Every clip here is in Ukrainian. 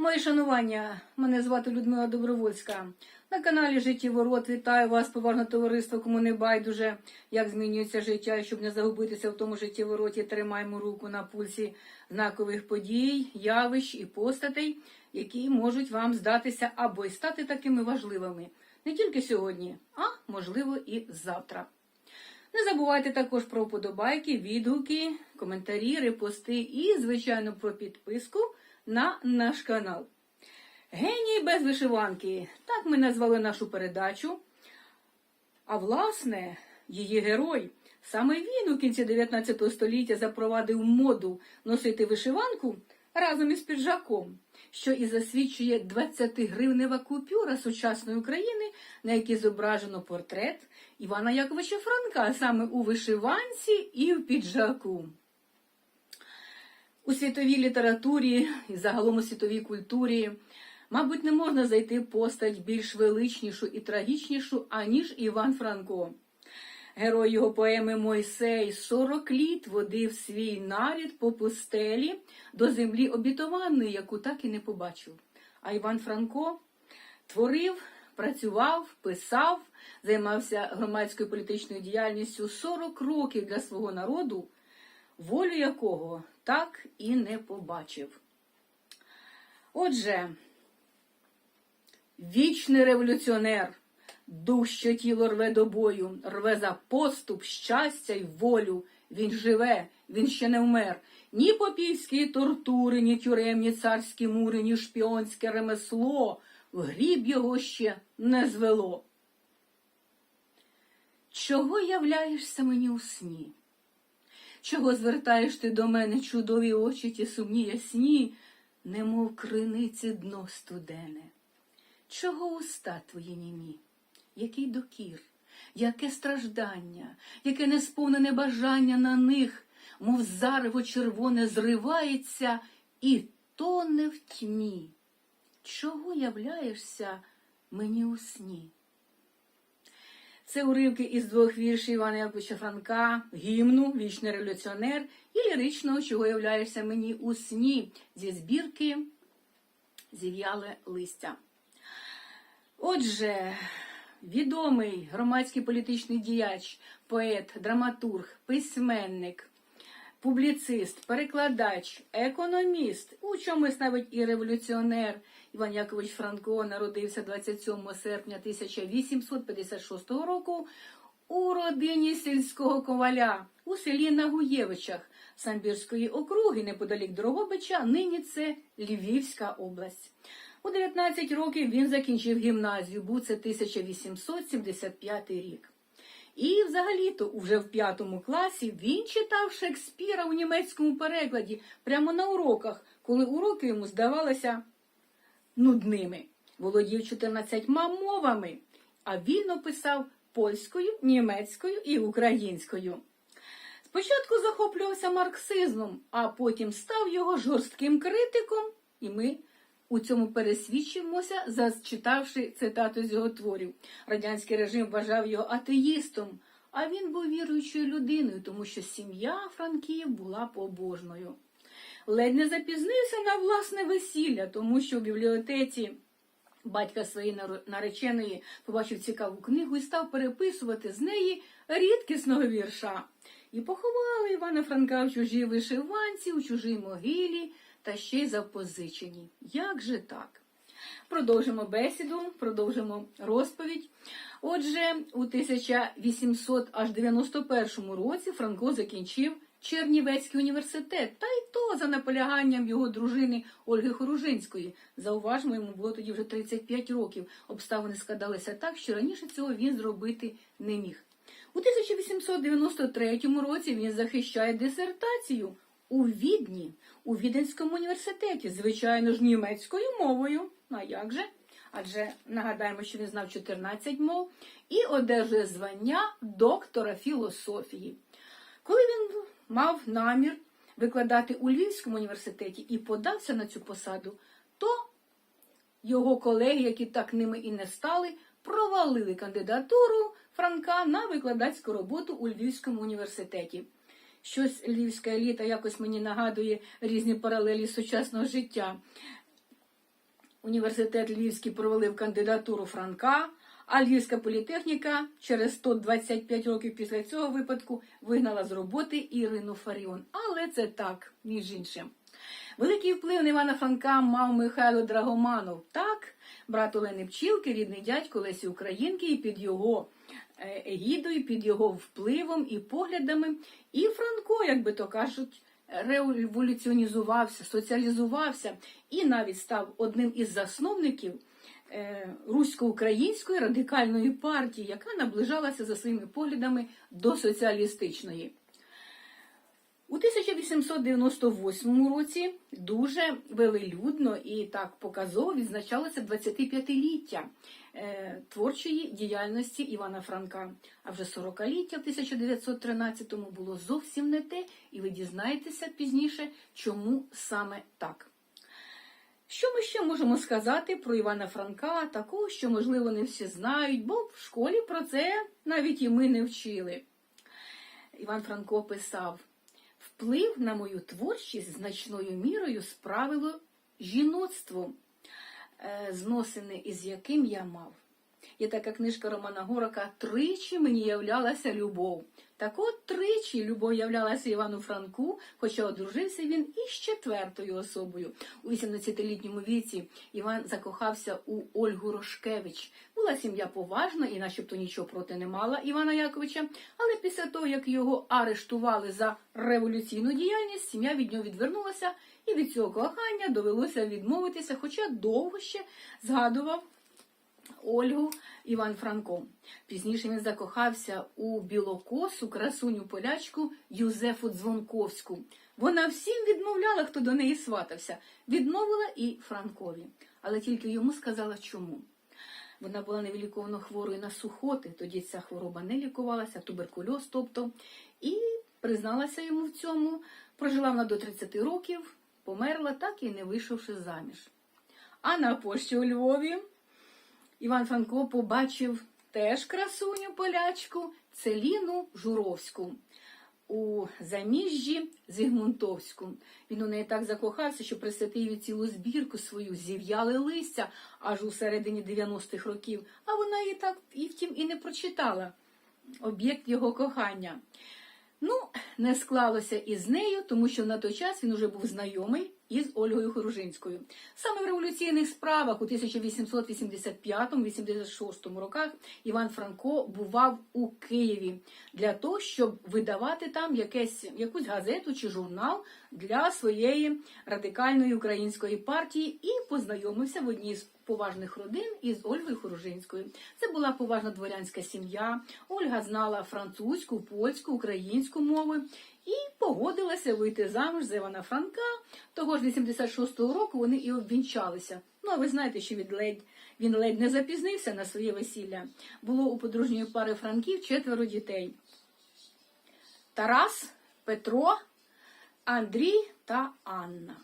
Моє шанування, мене звати Людмила Добровольська. На каналі Життєворот вітаю вас, поважне товариство, кому не байдуже, як змінюється життя, щоб не загубитися в тому життєвороті, тримаємо руку на пульсі знакових подій, явищ і постатей, які можуть вам здатися або й стати такими важливими не тільки сьогодні, а можливо і завтра. Не забувайте також про вподобайки, відгуки, коментарі, репости і, звичайно, про підписку на наш канал. Геній без вишиванки. Так ми назвали нашу передачу. А власне, її герой. Саме він у кінці 19 століття запровадив моду носити вишиванку разом із піджаком, що і засвідчує 20-гривнева купюра сучасної України, на якій зображено портрет Івана Яковича Франка саме у вишиванці і в піджаку. У світовій літературі і загалом у світовій культурі, мабуть, не можна знайти постать більш величнішу і трагічнішу, аніж Іван Франко. Герой його поеми Мойсей 40 літ водив свій нарід по пустелі до землі обітованої, яку так і не побачив. А Іван Франко творив, працював, писав, займався громадською політичною діяльністю 40 років для свого народу, волю якого так і не побачив. Отже, вічний революціонер, дух, що тіло рве до бою, рве за поступ, щастя й волю. Він живе, він ще не вмер. Ні попівські тортури, ні тюремні царські мури, ні шпіонське ремесло в гріб його ще не звело. Чого являєшся мені у сні? Чого звертаєш ти до мене чудові очі ті сумні ясні, немов криниці дно студене? Чого уста твої німі? Який докір, яке страждання, яке несповнене бажання на них, мов зарево червоне зривається і тоне в тьмі. Чого являєшся мені у сні? Це уривки із двох віршів Івана Яковича Франка, гімну, вічний революціонер і ліричного, чого являєшся мені у сні зі збірки зів'яле листя. Отже, відомий громадський політичний діяч, поет, драматург, письменник, публіцист, перекладач, економіст, у чомусь навіть і революціонер Іван Якович Франко народився 27 серпня 1856 року у родині сільського коваля у селі Нагуєвичах Самбірської округи, неподалік Дрогобича, нині це Львівська область. У 19 років він закінчив гімназію, був це 1875 рік. І взагалі-то уже в п'ятому класі він читав Шекспіра у німецькому перекладі прямо на уроках, коли уроки йому здавалися нудними. Володів 14 мовами, а вільно писав польською, німецькою і українською. Спочатку захоплювався марксизмом, а потім став його жорстким критиком, і ми у цьому пересвідчимося, зачитавши цитату з його творів. Радянський режим вважав його атеїстом, а він був віруючою людиною, тому що сім'я Франків була побожною. Ледь не запізнився на власне весілля, тому що в бібліотеці батька своєї нареченої побачив цікаву книгу і став переписувати з неї рідкісного вірша. І поховали Івана Франка в чужій вишиванці, у чужій могилі та ще й запозичені. Як же так? Продовжимо бесіду, продовжимо розповідь. Отже, у 1891 році Франко закінчив Чернівецький університет, та й то за наполяганням його дружини Ольги Хоружинської. Зауважмо, йому було тоді вже 35 років. Обставини складалися так, що раніше цього він зробити не міг. У 1893 році він захищає дисертацію у Відні, у Віденському університеті, звичайно ж, німецькою мовою. А як же? Адже нагадаємо, що він знав 14 мов і одержує звання доктора філософії. Коли він мав намір викладати у Львівському університеті і подався на цю посаду, то його колеги, які так ними і не стали, провалили кандидатуру Франка на викладацьку роботу у Львівському університеті. Щось львівська еліта якось мені нагадує різні паралелі сучасного життя. університет Львівський провалив кандидатуру Франка, а Львівська політехніка через 125 років після цього випадку вигнала з роботи Ірину Фаріон. Але це так, між іншим. Великий вплив на Івана Франка мав Михайло Драгоманов. Так, брат Олени Пчілки, рідний дядько Лесі Українки, і під його е, егідою, під його впливом і поглядами. І Франко, як би то кажуть, революціонізувався, соціалізувався і навіть став одним із засновників е, русько-української радикальної партії, яка наближалася за своїми поглядами до соціалістичної. У 1898 році дуже велелюдно і так показово відзначалося 25-ліття е, творчої діяльності Івана Франка. А вже 40-ліття в 1913-му було зовсім не те, і ви дізнаєтеся пізніше, чому саме так. Що ми ще можемо сказати про Івана Франка, такого, що, можливо, не всі знають, бо в школі про це навіть і ми не вчили. Іван Франко писав: вплив на мою творчість значною мірою справило жіноцтво, е, зносини із яким я мав. Є така книжка Романа Горока Тричі мені являлася любов. Так от тричі любов являлася Івану Франку, хоча одружився він із четвертою особою. У 18-літньому віці Іван закохався у Ольгу Рошкевич. Була сім'я поважна і начебто нічого проти не мала Івана Яковича, але після того, як його арештували за революційну діяльність, сім'я від нього відвернулася, і від цього кохання довелося відмовитися, хоча довго ще згадував Ольгу Іван Франко. Пізніше він закохався у білокосу красуню полячку Юзефу Дзвонковську. Вона всім відмовляла, хто до неї сватався. Відмовила і Франкові. Але тільки йому сказала чому. Вона була невиліковано хворою на сухоти, тоді ця хвороба не лікувалася, туберкульоз, тобто, і призналася йому в цьому. Прожила вона до 30 років, померла, так і не вийшовши заміж. А на пошті у Львові Іван Франко побачив теж красуню полячку Целіну Журовську у заміжжі Зігмунтовську. Він у неї так закохався, що присвятив їй цілу збірку свою зів'яли листя аж у середині 90-х років, а вона її так і втім і не прочитала об'єкт його кохання. Ну, не склалося із нею, тому що на той час він уже був знайомий із Ольгою Хоружинською. Саме в революційних справах у 1885-86 роках Іван Франко бував у Києві для того, щоб видавати там якесь, якусь газету чи журнал для своєї радикальної української партії і познайомився в одній з поважних родин із Ольгою Хоружинською. Це була поважна дворянська сім'я. Ольга знала французьку, польську, українську мови і погодилася вийти замуж за Івана Франка. Того ж 86-го року вони і обвінчалися. Ну, а ви знаєте, що від ледь він ледь не запізнився на своє весілля. Було у подружньої пари Франків четверо дітей: Тарас, Петро, Андрій та Анна.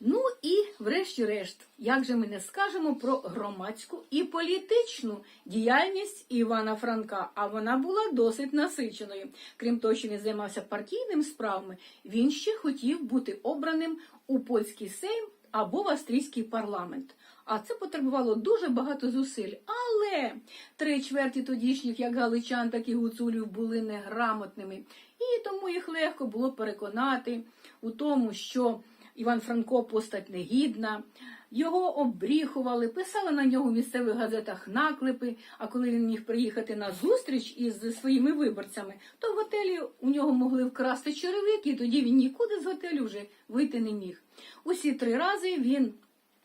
Ну і, врешті-решт, як же ми не скажемо про громадську і політичну діяльність Івана Франка, а вона була досить насиченою. Крім того, що він займався партійними справами, він ще хотів бути обраним у польський сейм або в австрійський парламент. А це потребувало дуже багато зусиль. Але три чверті тодішніх, як галичан, так і гуцулів, були неграмотними, і тому їх легко було переконати у тому, що Іван Франко постать негідна. Його обріхували, писали на нього в місцевих газетах наклепи. А коли він міг приїхати на зустріч із своїми виборцями, то в готелі у нього могли вкрасти черевики, і тоді він нікуди з готелю вже вийти не міг. Усі три рази він,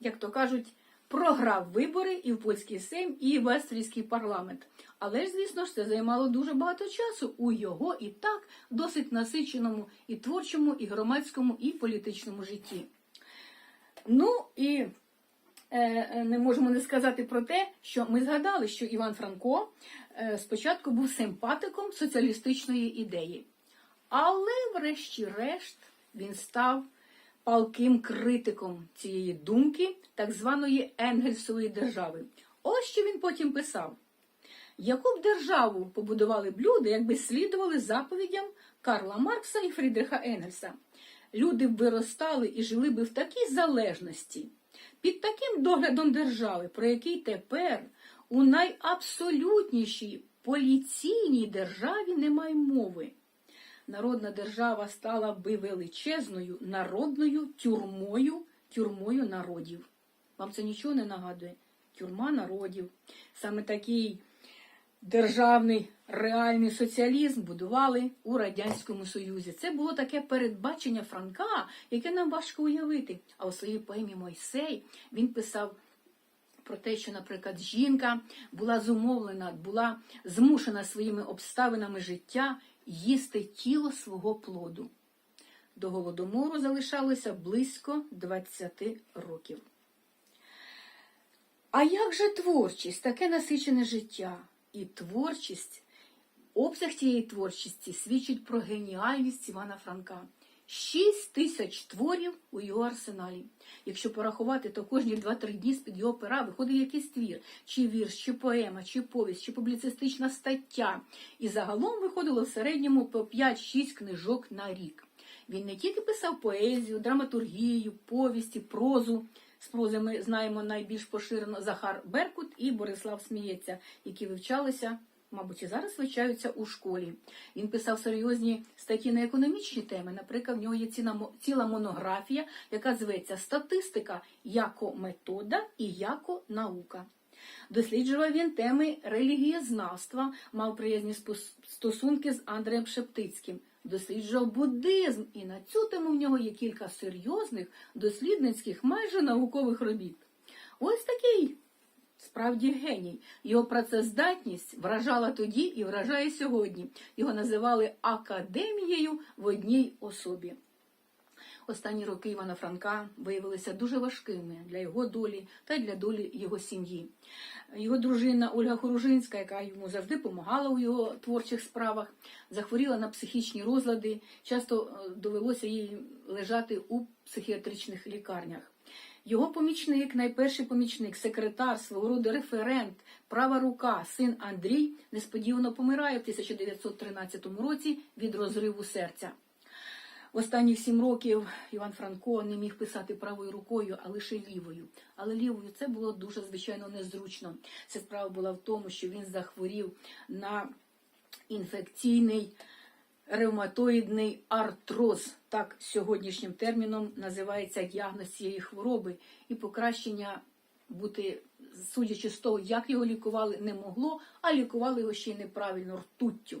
як то кажуть, програв вибори і в польський сейм, і в австрійський парламент. Але ж, звісно ж, це займало дуже багато часу у його і так досить насиченому і творчому, і громадському, і політичному житті. Ну і е, е, не можемо не сказати про те, що ми згадали, що Іван Франко е, спочатку був симпатиком соціалістичної ідеї. Але, врешті-решт, він став палким критиком цієї думки, так званої Енгельсової держави. Ось що він потім писав. Яку б державу побудували б люди, якби слідували заповідям Карла Маркса і Фрідриха Енгельса? Люди б виростали і жили б в такій залежності, Під таким доглядом держави, про який тепер у найабсолютнішій поліційній державі немає мови. Народна держава стала би величезною народною тюрмою, тюрмою народів. Вам це нічого не нагадує? Тюрма народів. Саме такий державний реальний соціалізм будували у Радянському Союзі. Це було таке передбачення Франка, яке нам важко уявити. А у своїй поемі Мойсей він писав про те, що, наприклад, жінка була зумовлена, була змушена своїми обставинами життя їсти тіло свого плоду. До голодомору залишалося близько 20 років. А як же творчість, таке насичене життя? І творчість, обсяг цієї творчості свідчить про геніальність Івана Франка. Шість тисяч творів у його арсеналі. Якщо порахувати, то кожні 2-3 дні з-під його пера виходить якийсь твір, чи вірш, чи поема, чи повість, чи публіцистична стаття. І загалом виходило в середньому по 5-6 книжок на рік. Він не тільки писав поезію, драматургію, повісті, прозу. З прози ми знаємо найбільш поширено Захар Беркут і Борислав Сміється, які вивчалися, мабуть, і зараз вивчаються у школі. Він писав серйозні статті на економічні теми. Наприклад, в нього є ціла монографія, яка зветься Статистика яко метода і яко наука. Досліджував він теми релігієзнавства, мав приязні стосунки з Андреєм Шептицьким. Досліджував буддизм, і на цю тему в нього є кілька серйозних дослідницьких, майже наукових робіт. Ось такий справді геній. Його працездатність вражала тоді і вражає сьогодні. Його називали академією в одній особі. Останні роки Івана Франка виявилися дуже важкими для його долі та й для долі його сім'ї. Його дружина Ольга Хоружинська, яка йому завжди допомагала у його творчих справах, захворіла на психічні розлади. Часто е, довелося їй лежати у психіатричних лікарнях. Його помічник, найперший помічник, секретар, свого роду референт, права рука, син Андрій, несподівано помирає в 1913 році від розриву серця. Останні сім років Іван Франко не міг писати правою рукою, а лише лівою. Але лівою це було дуже звичайно незручно. Ця справа була в тому, що він захворів на інфекційний ревматоїдний артроз. Так сьогоднішнім терміном називається діагноз цієї хвороби, і покращення бути, судячи з того, як його лікували, не могло, а лікували його ще й неправильно ртуттю.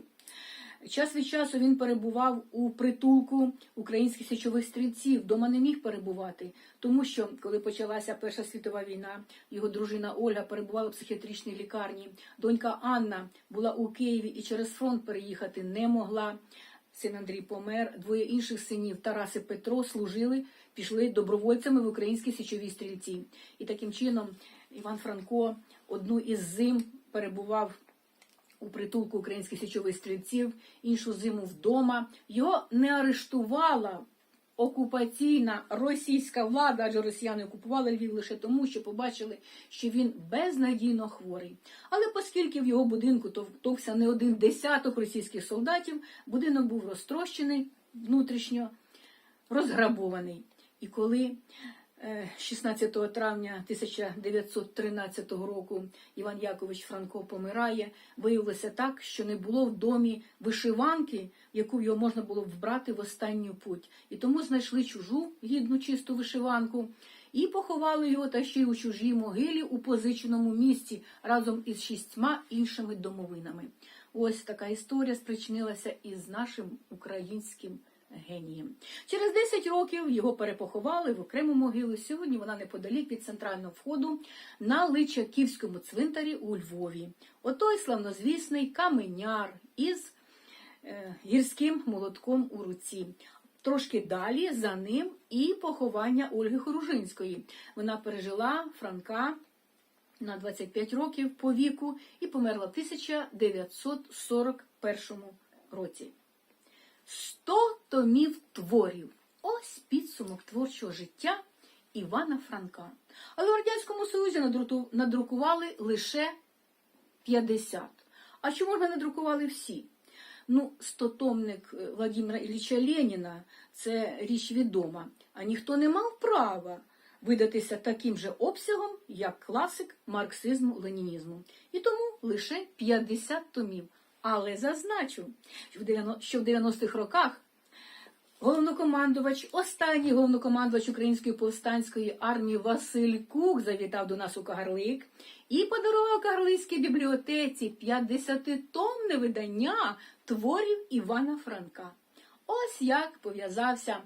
Час від часу він перебував у притулку українських січових стрільців, дома не міг перебувати, тому що коли почалася Перша світова війна, його дружина Ольга перебувала в психіатричній лікарні. Донька Анна була у Києві і через фронт переїхати не могла. Син Андрій помер, двоє інших синів Тарас і Петро служили, пішли добровольцями в українські січові стрільці. І таким чином Іван Франко одну із зим перебував у притулку українських січових стрільців, іншу зиму вдома. Його не арештувала окупаційна російська влада, адже росіяни окупували Львів лише тому, що побачили, що він безнадійно хворий. Але оскільки в його будинку товкся не один десяток російських солдатів, будинок був розтрощений внутрішньо, розграбований. І коли 16 травня 1913 року Іван Якович Франко помирає, виявилося так, що не було в домі вишиванки, яку його можна було вбрати в останню путь. І тому знайшли чужу гідну чисту вишиванку і поховали його та ще й у чужій могилі у позиченому місці разом із шістьма іншими домовинами. Ось така історія спричинилася із нашим українським генієм. Через 10 років його перепоховали в окрему могилу. Сьогодні вона неподалік від центрального входу на Личаківському цвинтарі у Львові. Отой славнозвісний каменяр із е, гірським молотком у руці. Трошки далі за ним і поховання Ольги Хоружинської. Вона пережила Франка на 25 років по віку і померла в 1941 році. 100 томів творів. Ось підсумок творчого життя Івана Франка. Але в Радянському Союзі надрукували лише 50. А чому ж не надрукували всі? Ну, стотомник е, Владимира Ілліча Леніна це річ відома, а ніхто не мав права видатися таким же обсягом, як класик марксизму-ленінізму. І тому лише 50 томів. Але зазначу, що в 90 що в 90-х роках Головнокомандувач, останній головнокомандувач Української повстанської армії Василь Кук завітав до нас у Кагарлик і подарував Кагарлицькій бібліотеці 50-томне видання творів Івана Франка. Ось як пов'язався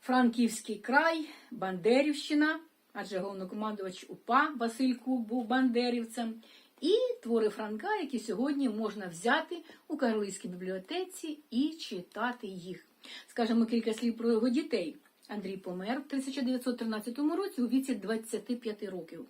Франківський край, Бандерівщина, адже головнокомандувач УПА Василь Кук був бандерівцем, і твори Франка, які сьогодні можна взяти у Кагарлицькій бібліотеці і читати їх. Скажемо кілька слів про його дітей. Андрій помер в 1913 році у віці 25 років.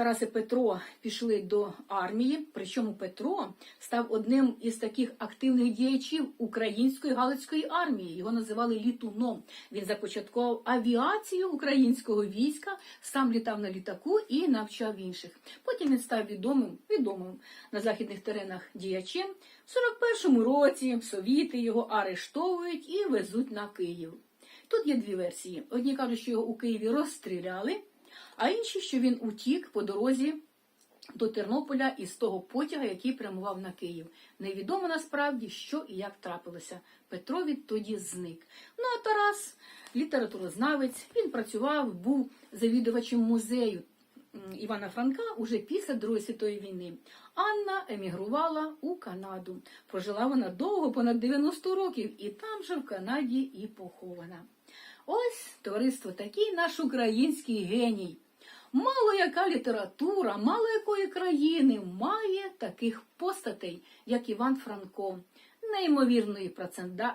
Тарас і Петро пішли до армії, причому Петро став одним із таких активних діячів української галицької армії. Його називали літуном. Він започаткував авіацію українського війська, сам літав на літаку і навчав інших. Потім він став відомим, відомим на західних теренах діячем. В 41-му році совіти його арештовують і везуть на Київ. Тут є дві версії. Одні кажуть, що його у Києві розстріляли, а інші, що він утік по дорозі до Тернополя із того потяга, який прямував на Київ. Невідомо насправді, що і як трапилося. Петро відтоді зник. Ну а Тарас, літературознавець, він працював, був завідувачем музею Івана Франка уже після Другої світової війни. Анна емігрувала у Канаду. Прожила вона довго, понад 90 років, і там же в Канаді і похована. Ось товариство такий наш український геній. Мало яка література, мало якої країни має таких постатей, як Іван Франко, неймовірної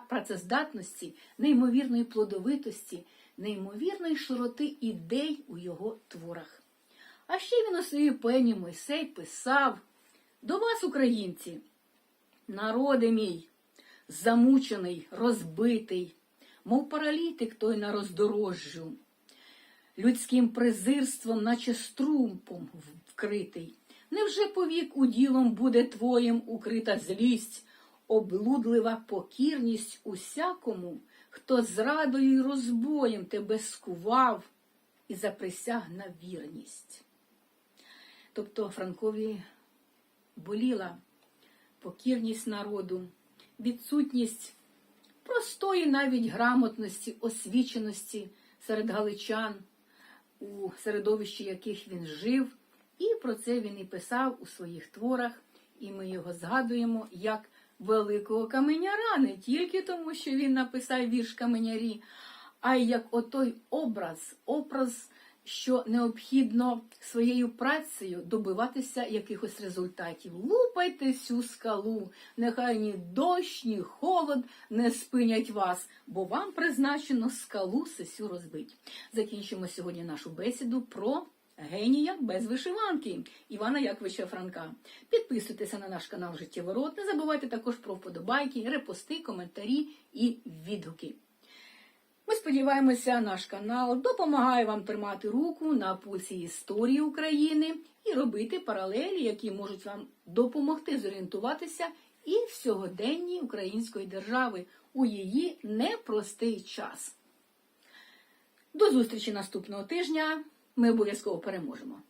працездатності, неймовірної плодовитості, неймовірної широти ідей у його творах. А ще він у своїй поемі Мойсей писав до вас, українці, народи мій, замучений, розбитий, мов паралітик той на роздорожжю, людським презирством, наче струмпом вкритий. Невже повік уділом буде твоїм укрита злість, облудлива покірність усякому, хто зрадою й розбоєм тебе скував і заприсяг на вірність? Тобто Франкові боліла покірність народу, відсутність простої навіть грамотності, освіченості серед галичан, у середовищі яких він жив, і про це він і писав у своїх творах, і ми його згадуємо як великого каменяра, не тільки тому, що він написав вірш каменярі, а й як отой образ, образ, що необхідно своєю працею добиватися якихось результатів. Лупайте цю скалу, нехай ні дощ, ні холод не спинять вас, бо вам призначено скалу сесю розбить. Закінчимо сьогодні нашу бесіду про генія без вишиванки Івана Яковича Франка. Підписуйтеся на наш канал Життєворот. Не забувайте також про вподобайки, репости, коментарі і відгуки. Ми сподіваємося, наш канал допомагає вам тримати руку на пульсі історії України і робити паралелі, які можуть вам допомогти зорієнтуватися і в сьогоденні української держави у її непростий час. До зустрічі наступного тижня. Ми обов'язково переможемо.